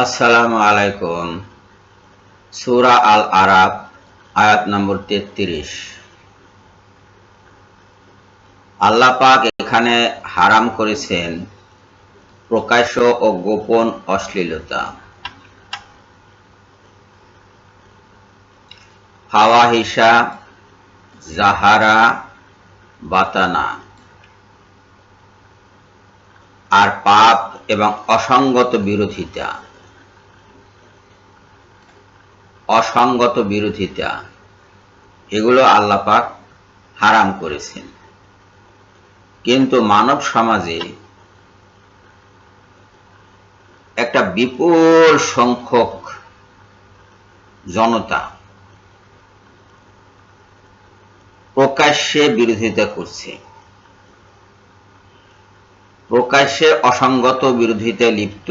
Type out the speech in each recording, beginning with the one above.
আসসালামু আলাইকুম। সূরা আল আরাব আয়াত নম্বর তেত্রিশ। আল্লাহ পাক এখানে হারাম করেছেন প্রকাশ্য ও গোপন অশ্লীলতা। ফাওয়াহিসা জাহারা, বাতানা। আর পাপ এবং অসঙ্গত বিরোধিতা। অসঙ্গত বিরোধিতা, এগুলো আল্লাপাক হারাম করেছেন। কিন্তু মানব সমাজে একটা বিপুল সংখ্যক জনতা প্রকাশ্যে বিরোধিতা করছে। প্রকাশ্যে অসঙ্গত বিরোধিতায় লিপ্ত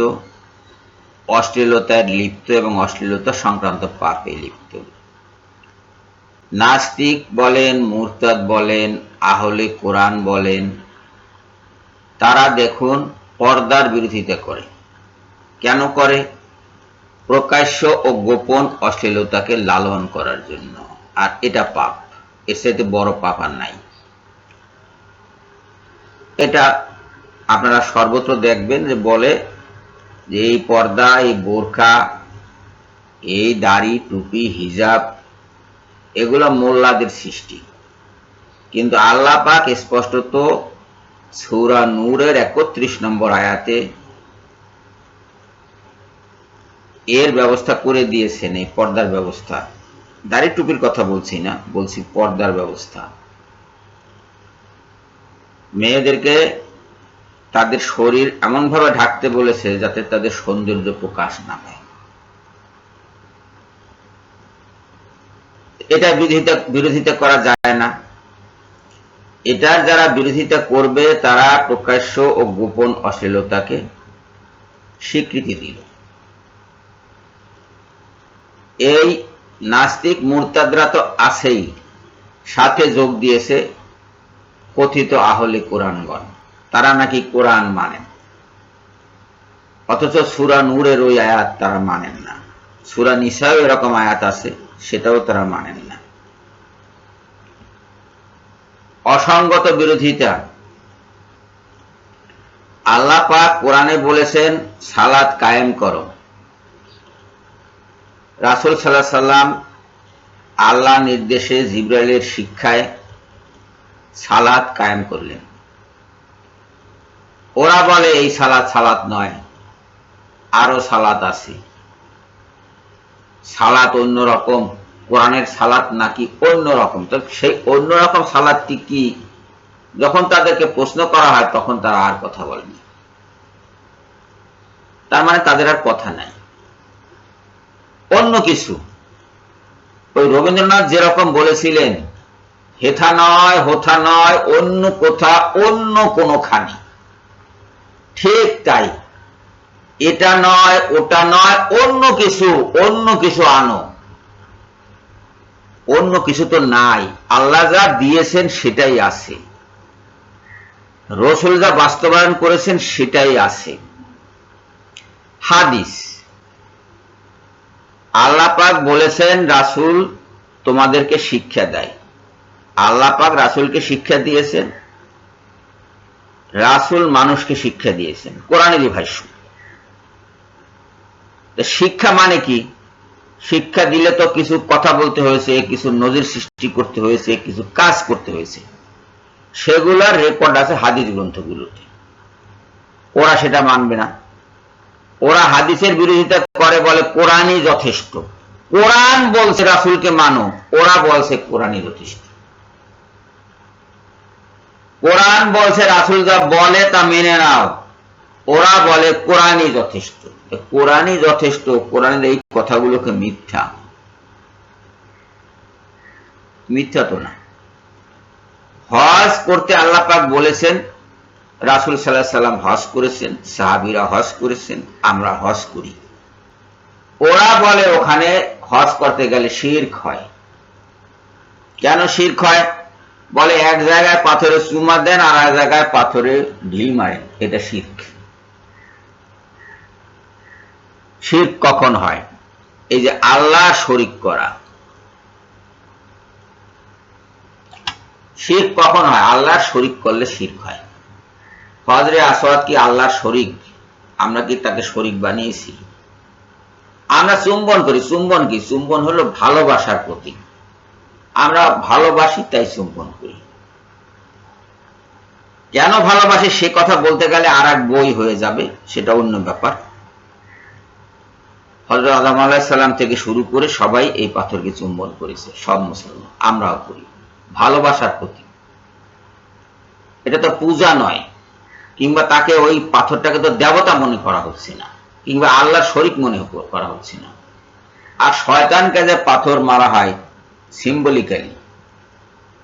অশ্লীলতায় লিপ্ত এবং অশ্লীলতা সংক্রান্ত পাপে লিপ্ত। নাস্তিক বলেন, মুরতাদ বলেন, আহলে কোরআন বলেন, তারা দেখুন পর্দার বিরোধিতা করে। কেন করে? প্রকাশ্য ও গোপন অশ্লীলতাকে লালন করার জন্য। আর এটা পাপ। এর সাথে বড় পাপ আর নাই। এটা আপনারা সর্বত্র দেখবেন যে বলে যে এই পর্দা, এই বোরখা, এই দাড়ি, টুপি, হিজাব, এগুলো মোল্লাদের সৃষ্টি। কিন্তু আল্লাহ পাক স্পষ্টত সৌরা নূরের একত্রিশ নম্বর আয়াতে এর ব্যবস্থা করে দিয়েছেন, এই পর্দার ব্যবস্থা। দাড়ি, টুপির কথা বলছি না, বলছি পর্দার ব্যবস্থা। মেয়েদেরকে তাদের শরীর এমনভাবে ঢাকতে বলেছে যাতে তাদের সৌন্দর্য প্রকাশ না পায়। এটা বিরোধিতা বিরোধিতা করা যায় না। এটার যারা বিরোধিতা করবে, তারা প্রকাশ্য ও গোপন অশ্লীলতাকে স্বীকৃতি দিল। এই নাস্তিক মুরতাদরা তো আছেই, সাথে যোগ দিয়েছে কথিত আহলে কোরআনগণ। তারা নাকি কোরআন মানেন অথচ সুরা নূরের ওই আয়াত তারা মানেন না। সুরা নিসাও এরকম আয়াত আছে, সেটাও তারা মানেন না। অসঙ্গত বিরোধিতা। আল্লাহ পাক কোরআনে বলেছেন, সালাত কায়েম করো। রাসুল সাল্লাহ সাল্লাম আল্লাহ নির্দেশে জিব্রাইলের শিক্ষায় সালাত কায়েম করলেন। ওরা বলে, এই সালাত সালাত নয়, আরও সালাত আছে। সালাত অন্যরকম, কোরআনের সালাত নাকি অন্যরকম? তো সেই অন্যরকম সালাদটি কি? যখন তাদেরকে প্রশ্ন করা হয়, তখন তারা আর কথা বলেনি। তার মানে তাদের আর কথা নাই। অন্য কিছু, ওই রবীন্দ্রনাথ যেরকম বলেছিলেন, হেথা নয়, হোথা নয়, অন্য কোথা, অন্য কোনোখানে। ঠিক তাই। এটা নয়, ওটা নয়, অন্য কিছু অন্য কিছু আনো। অন্য কিছু তো নাই। আল্লাহ যা দিয়েছেন সেটাই আছে। রসুল যা বাস্তবায়ন করেছেন সেটাই আছে। হাদিস। আল্লাহ পাক বলেছেন, রাসুল তোমাদেরকে শিক্ষা দেয়। আল্লাহ পাক রাসুলকে শিক্ষা দিয়েছেন। রাসুল মানুষকে শিক্ষা দিয়েছেন। কোরআনেরই ভাষ্য শিক্ষা মানে কি? শিক্ষা দিলে তো কিছু কথা বলতে হয়েছে, কিছু নজির সৃষ্টি করতে হয়েছে, কিছু কাজ করতে হয়েছে। সেগুলার রেকর্ড আছে হাদিস গ্রন্থগুলোতে। ওরা সেটা মানবে না। ওরা হাদিসের বিরোধিতা করে বলে কোরআনই যথেষ্ট। কোরআন বলছে রাসুলকে মানো, ওরা বলছে কোরআনই যথেষ্ট। কোরআন বলছে, রাসুল যা বলে তা মেনে নাও। ওরা বলে, কোরআনই যথেষ্ট। কোরআনই যথেষ্ট, কোরআনের এই কথাগুলোকে মিথ্যা। মিথ্যা তো না। হজ করতে আল্লাহ পাক বলেছেন, রাসুল সাল্লাহ সাল্লাম হজ করেছেন, সাহাবিরা হজ করেছেন, আমরা হজ করি। ওরা বলে, ওখানে হজ করতে গেলে শির্ক হয়। কেন শির্ক হয়? বলে, এক জায়গায় পাথরে চুমা দেন আর এক জায়গায় পাথরে ঢিল মারেন। এটা শির্ক। শির কখন হয়? এই যে আল্লাহ শরিক করা। শির কখন হয়? আল্লাহ শরিক করলে শির হয়। হজরে আসওয়াদ কি আল্লাহ শরিক? আমরা কি তাকে শরিক বানিয়েছি? আমরা চুম্বন করি। চুম্বন কি? চুম্বন হলো ভালোবাসার প্রতীক। আমরা ভালোবাসি, তাই চুম্বন করি। কেন ভালোবাসি? সে কথা বলতে গেলে আর এক বই হয়ে যাবে, সেটা অন্য ব্যাপার। হজরত আদম আলাহিসাল্লাম থেকে শুরু করে সবাই এই পাথরকে চুম্বন করেছে, সব মুসলমান, আমরাও করি। ভালোবাসার প্রতীক। এটা তো পূজা নয়, কিংবা তাকে ওই পাথরটাকে তো দেবতা মনে করা হচ্ছে না, কিংবা আল্লাহর শরিক মনে করা হচ্ছে না। আর শয়তানকে যে পাথর মারা হয় সিম্বলিক্যালি।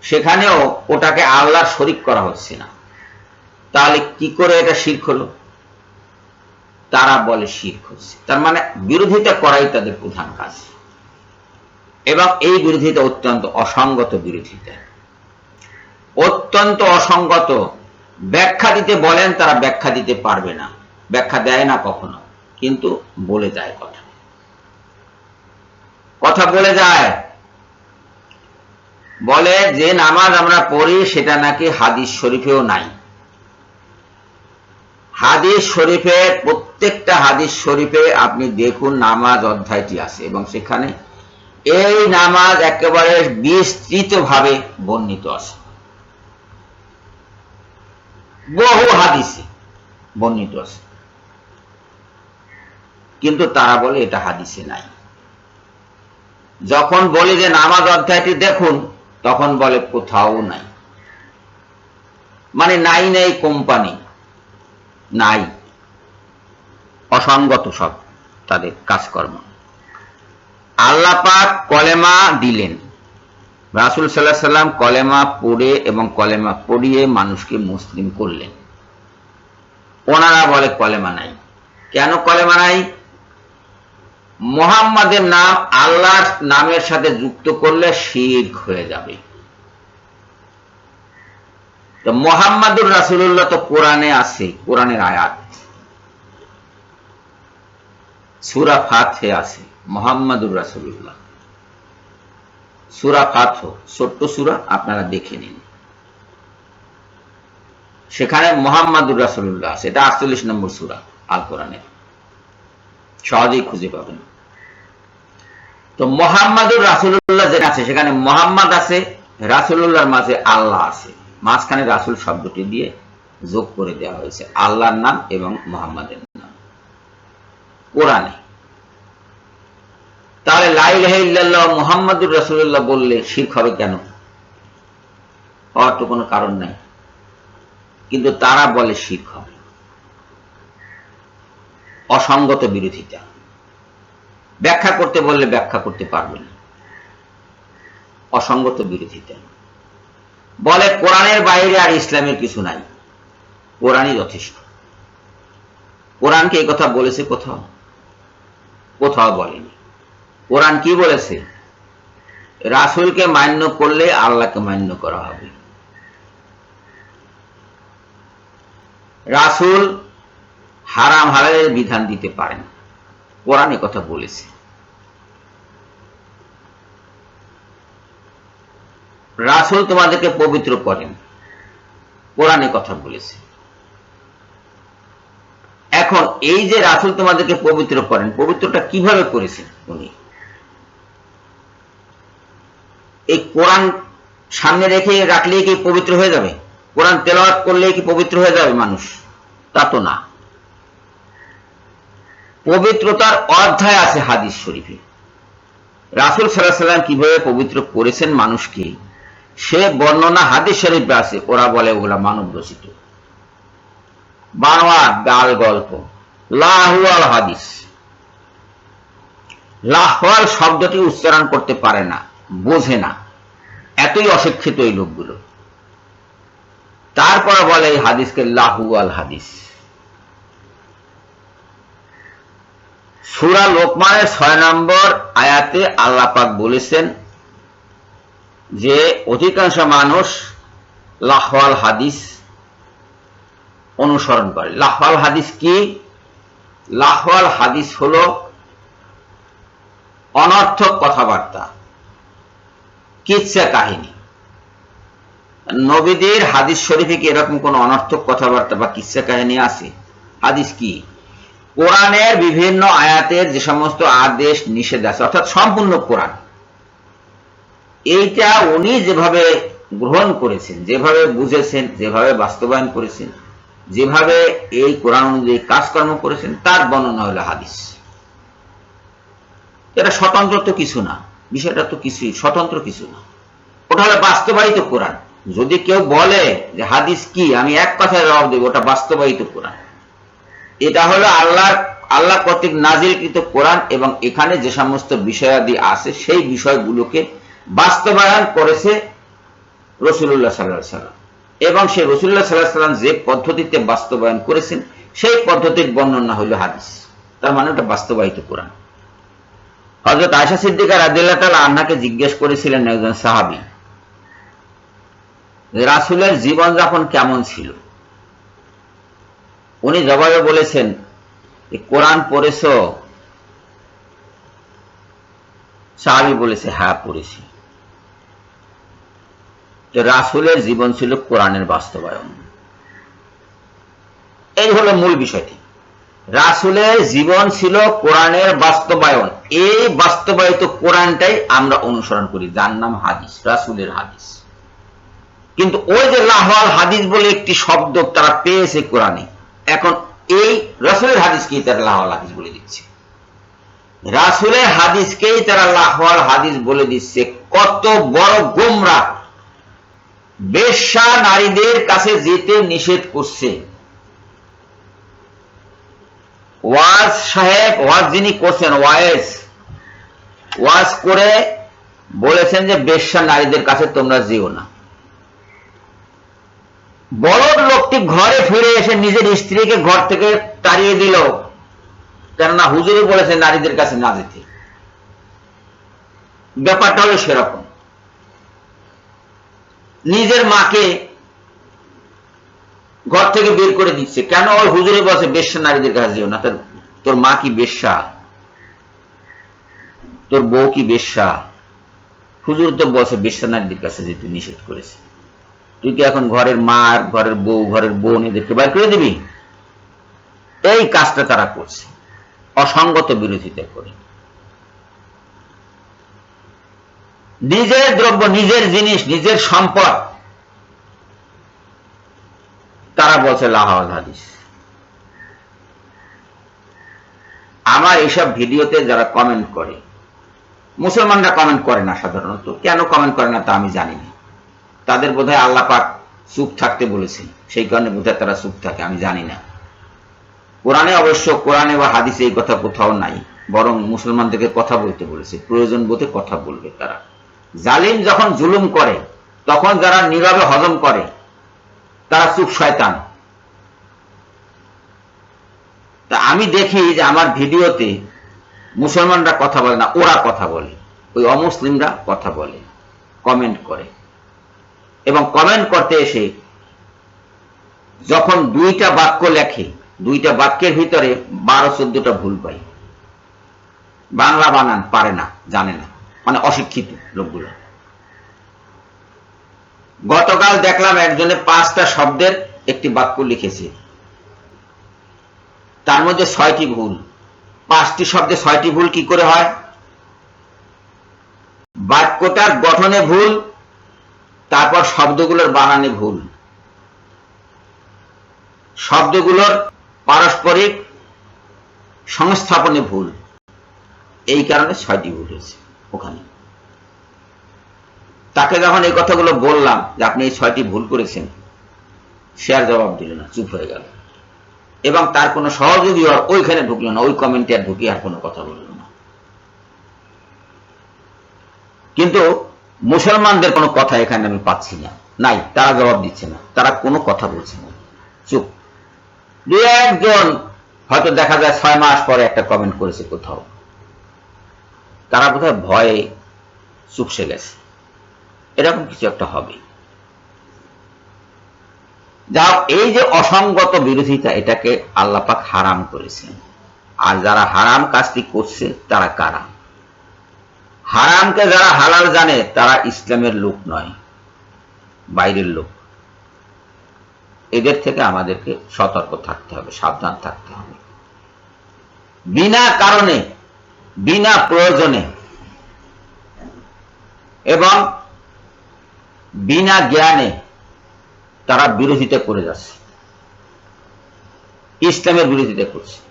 সেখানেও ওটাকে আল্লাহর শরিক করা হচ্ছে না। তাহলে কি করে এটা শির্ক হলো? তারা বলে শির্ক হচ্ছে। তার মানে বিরোধিতা করাই তাদের প্রধান কাজ। এবং এই বিরোধিতা অত্যন্ত অসঙ্গত বিরোধিতা। অত্যন্ত অসঙ্গত। ব্যাখ্যা দিতে বলেন, তারা ব্যাখ্যা দিতে পারবে না। ব্যাখ্যা দেয় না কখনো। কিন্তু বলে যায় কথা। কথা বলে যায়। বলে, যে নামাজ আমরা পড়ি, সেটা নাকি হাদিস শরীফেও নাই। হাদিস শরীফের প্রত্যেকটা হাদিস শরীফে আপনি দেখুন নামাজ অধ্যায়টি আছে এবং সেখানে এই নামাজ একেবারে বিস্তৃত ভাবে বর্ণিত আছে। বহু হাদিসে বর্ণিত আছে। কিন্তু তারা বলে এটা হাদিসে নাই। যখন বলি যে নামাজ অধ্যায়টি দেখুন তখন বলে, কোথাও নাই। মানে নাই নাই কোম্পানি, নাই। অসঙ্গত সব তাদের কাজকর্ম। আল্লাহ পাক কলেমা দিলেন। রাসুল সাল্লাহ সাল্লাম কলেমা পড়ে এবং কলেমা পড়িয়ে মানুষকে মুসলিম করলেন। ওনারা বলে, কলেমা নাই। কেন কলেমা নাই? মোহাম্মদের নাম আল্লাহর নামের সাথে যুক্ত করলে শিখ হয়ে যাবে। তো মোহাম্মদুর রাসুল্লাহ তো কোরআনে আছে, কোরআনের আয়াত। সুরা ফাথে আছে, মোহাম্মদুর রাসুল্লাহ সুরা ফাথ ছোট্ট সুরা, আপনারা দেখে নিন। সেখানে মোহাম্মদুর রাসুল্লাহ আছে, এটা আটচল্লিশ নম্বর সুরা আল কোরআনের সহজেই খুঁজে পাবেন। তো মোহাম্মদুর রাসুল্লাহ যেটা আছে, সেখানে মোহাম্মদ আছে রাসুল্লাহর মাঝে আল্লাহ আছে। মাঝখানে রাসুল শব্দটি দিয়ে যোগ করে দেওয়া হয়েছে, আল্লাহর নাম এবং মোহাম্মদের নাম। কোরআনে। তাহলে লাইল্লাহ মোহাম্মদুর রাসুল্লাহ বললে শির্ক হবে কেন? হওয়ার তো কোনো কারণ নাই। কিন্তু তারা বলে শির্ক হবে। অসঙ্গত বিরোধিতা। ব্যাখ্যা করতে বললে ব্যাখ্যা করতে পারবে না। অসঙ্গত বিরোধিতা। বলে কোরআনের বাইরে আর ইসলামের কিছু নাই। কোরআনই যথেষ্ট। কোরআনকে এই কথা বলেছে কোথাও? কোথাও বলেনি। কোরআন কি বলেছে? রাসুলকে মান্য করলে আল্লাহকে মান্য করা হবে। রাসুল হারাম হালালের বিধান দিতে পারেন। কোরআন কথা বলেছে। রাসুল তোমাদেরকে পবিত্র করেন। কোরআনে কথা বলেছে। এখন এই যে রাসুল তোমাদেরকে পবিত্র করেন, পবিত্রটা কীভাবে করেছেন উনি? এই কোরআন সামনে রেখে রাখলেই কি পবিত্র হয়ে যাবে? কোরআন তেলাওয়াত করলেই কি পবিত্র হয়ে যাবে মানুষ? তা তো না। পবিত্রতার অধ্যায় আছে হাদিস শরীফে। রাসুল সাল্লাম কীভাবে পবিত্র করেছেন মানুষকে, সে বর্ণনা হাদিস শরীফে আছে, ওরা বলে ওগুলা মানব রচিত বানোয়ার, গাল, গল্প লাহুয়াল হাদিস। লাহওয়াল শব্দটি উচ্চারণ করতে পারে না, বোঝে না। এতই অশিক্ষিত এই লোকগুলো। তারপর বলে এই হাদিসকে লাহুয়াল হাদিস। সুরা লোকমানের ছয় নম্বর আয়াতে আল্লাহ পাক বলেছেন যে অধিকাংশ মানুষ লাহওয়াল হাদিস অনুসরণ করে। লাহওয়াল হাদিস কি? লাহওয়াল হাদিস হলো অনর্থক কথাবার্তা কিচ্ছা কাহিনী। নবীদের হাদিস শরীফে কি এরকম কোন অনর্থক কথাবার্তা বা কিচ্ছা কাহিনী আছে? হাদিস কি? কোরআনের বিভিন্ন আয়াতের যে সমস্ত আদেশ, নিষেধ আছে, অর্থাৎ সম্পূর্ণ কোরআন। এইটা উনি যেভাবে গ্রহণ করেছেন, যেভাবে বুঝেছেন, যেভাবে বাস্তবায়ন করেছেন, যেভাবে এই কোরআন অনুযায়ী কাজকর্ম করেছেন, তার বর্ণনা হলো হাদিস। এটা স্বতন্ত্র তো কিছু না, বিষয়টা তো কিছুই, স্বতন্ত্র কিছু না। ওটা হলো বাস্তবায়িত কোরআন। যদি কেউ বলে যে হাদিস কি, আমি এক কথায় জবাব দেবো, ওটা বাস্তবায়িত কোরআন। এটা হলো আল্লাহ আল্লাহ কর্তৃক নাজিলকৃত কোরআন এবং এখানে যে সমস্ত বিষয়াদি আছে, সেই বিষয়গুলোকে বাস্তবায়ন করেছে রসুল্লাহ সাল্লাহ সাল্লাম। এবং সেই রসুল্লাহ সাল্লাহ সাল্লাম যে পদ্ধতিতে বাস্তবায়ন করেছেন, সেই পদ্ধতির বর্ণনা হইল হাদিস। তার মানে ওটা বাস্তবায়িত কোরআন। হজরত আয়সা সিদ্দিকা রাদিল্লাহ তালা আন্নাকে জিজ্ঞেস করেছিলেন একজন সাহাবি রাসুলের জীবনযাপন কেমন ছিল? উনি জবাবে বলেছেন কোরআন পড়েছ? সাহাবি বলেছে হ্যাঁ পড়েছি। তো রাসুলের জীবন ছিল কোরআনের বাস্তবায়ন। এই হলো মূল বিষয়টি। রাসুলের জীবন ছিল কোরআনের বাস্তবায়ন। এই বাস্তবায়িত কোরআনটাই আমরা অনুসরণ করি। যার নাম হাদিস, রাসুলের হাদিস। কিন্তু ওই যে লাহওয়াল হাদিস বলে একটি শব্দ তারা পেয়েছে কোরআনে এখন এই রাসুলের হাদিসকেই তারা লাহওয়াল হাদিস বলে দিচ্ছে। রাসুলের হাদিসকেই তারা লাহওয়াল হাদিস বলে দিচ্ছে, কত বড় গোমরা। বেশ্যা নারীদের কাছে যেতে নিষেধ করছে। ওয়াজ সাহেব, ওয়াজ যিনি করছেন ওয়াইস ওয়াজ করে বলেছেন যে বেশ্যা নারীদের কাছে তোমরা যেও না। বলদ লোকটি ঘরে ফিরে এসে নিজের স্ত্রীকে ঘর থেকে তাড়িয়ে দিল। কেননা হুজুরে বলেছে নারীদের কাছে না যেতে। ব্যাপারটা হলো সেরকম। নিজের মাকে ঘর থেকে বের করে দিচ্ছে। কেন? ওই হুজুরে বসে বেশ্যা নারীদের কাছে যেও না। তোর মা কি বেশ্যা? তোর বউ কি বেশ্যা? হুজুর তো বসে বেশ্যা নারীদের কাছে যেতে নিষেধ করেছে। তুই কি এখন ঘরের মা আর ঘরের বউ, ঘরের বোন এদেরকে বাইর করে দিবি? এই কাজটা তারা করছে। অসঙ্গত বিরোধিতা করে। নিজের দ্রব্য, নিজের জিনিস, নিজের সম্পদ। তারা বলছে, লাহাওয়াল হাদিস। আমার এইসব ভিডিওতে যারা কমেন্ট করে, মুসলমানরা কমেন্ট করে না সাধারণত। কেন কমেন্ট করে না তা আমি জানি না। তাদের বোধহয় আল্লাহ পাক চুপ থাকতে বলেছেন। সেই কারণে বোধহয় তারা চুপ থাকে, আমি জানি না। কোরআনে অবশ্য, কোরআনে বা হাদিসে এই কথা কোথাও নাই, বরং মুসলমানদেরকে কথা বলতে বলেছে। প্রয়োজন বোধে কথা বলবে তারা। জালিম যখন জুলুম করে, তখন যারা নীরবে হজম করে, তারা চুপ শয়তান। তা আমি দেখি যে আমার ভিডিওতে মুসলমানরা কথা বলে না, ওরা কথা বলে। ওই অমুসলিমরা কথা বলে, কমেন্ট করে। এবং কমেন্ট করতে এসে যখন দুইটা বাক্য লেখে, দুইটা বাক্যের ভিতরে বারো চোদ্দটা ভুল পাই বাংলা বানান পারে না, জানে না মানে অশিক্ষিত লোকগুলো। গতকাল দেখলাম একজনে পাঁচটা শব্দের একটি বাক্য লিখেছে। তার মধ্যে ছয়টি ভুল। পাঁচটি শব্দে ছয়টি ভুল কি করে হয়? বাক্যটার গঠনে ভুল তারপর শব্দগুলোর বানানে ভুল। শব্দগুলোর পারস্পরিক সংস্থাপনে ভুল। এই কারণে ছয়টি ভুল হয়েছে ওখানে। তাকে যখন এই কথাগুলো বললাম যে আপনি এই ছয়টি ভুল করেছেন, সে আর জবাব দিল না, চুপ হয়ে গেল। এবং তার কোনো সহযোগী ওইখানে ঢুকলো না, ওই কমেন্টে আর ঢুকি আর কোনো কথা বলল না। কিন্তু মুসলমানদের কোনো কথা এখানে আমি পাচ্ছি না। নাই, তারা জবাব দিচ্ছে না। তারা কোনো কথা বলছে না। চুপ। দু একজন হয়তো দেখা যায় ছয় মাস পরে একটা কমেন্ট করেছে কোথাও। তারা বোধহয় ভয়ে চুপসে গেছে। এরকম কিছু একটা হবে। যা এই যে অসঙ্গত বিরোধিতা, এটাকে আল্লাপাক হারাম করেছেন। আর যারা হারাম কাজটি করছে, তারা কারা? হারামকে যারা হালাল জানে, তারা ইসলামের লোক নয়, বাইরের লোক। এদের থেকে আমাদেরকে সতর্ক থাকতে হবে, সাবধান থাকতে হবে। বিনা কারণে, বিনা প্রয়োজনে এবং বিনা জ্ঞানে তারা বিরোধিতা করে যাচ্ছে। ইসলামের বিরোধিতা করছে।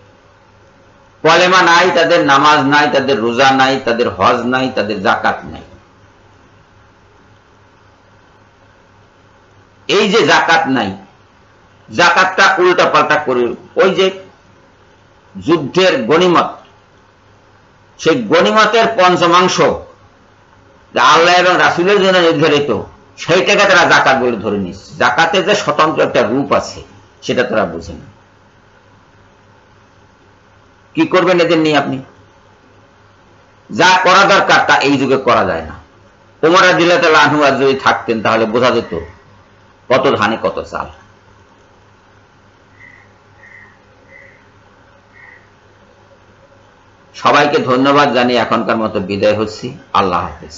কলেমা নাই, তাদের নামাজ নাই, তাদের রোজা নাই, তাদের হজ নাই, তাদের জাকাত নাই। এই যে জাকাত নাই জাকাতটা উল্টা পাল্টা করে, ওই যে যুদ্ধের গণিমত, সেই গণিমতের পঞ্চমাংশ আল্লাহ এবং রাসুলের জন্য নির্ধারিত, সেইটাকে তারা জাকাত বলে ধরে নিচ্ছে জাকাতের যে স্বতন্ত্র একটা রূপ আছে, সেটা তারা বুঝে না। কি করবেন এদের নিয়ে আপনি? যা করা দরকার তা এই যুগে করা যায় না। ওমরা দিল্লা তালা আনহু আর যদি থাকতেন তাহলে বোঝা যেত কত ধানে, কত চাল। সবাইকে ধন্যবাদ জানিয়ে এখনকার মতো বিদায় হচ্ছি। আল্লাহ হাফেজ।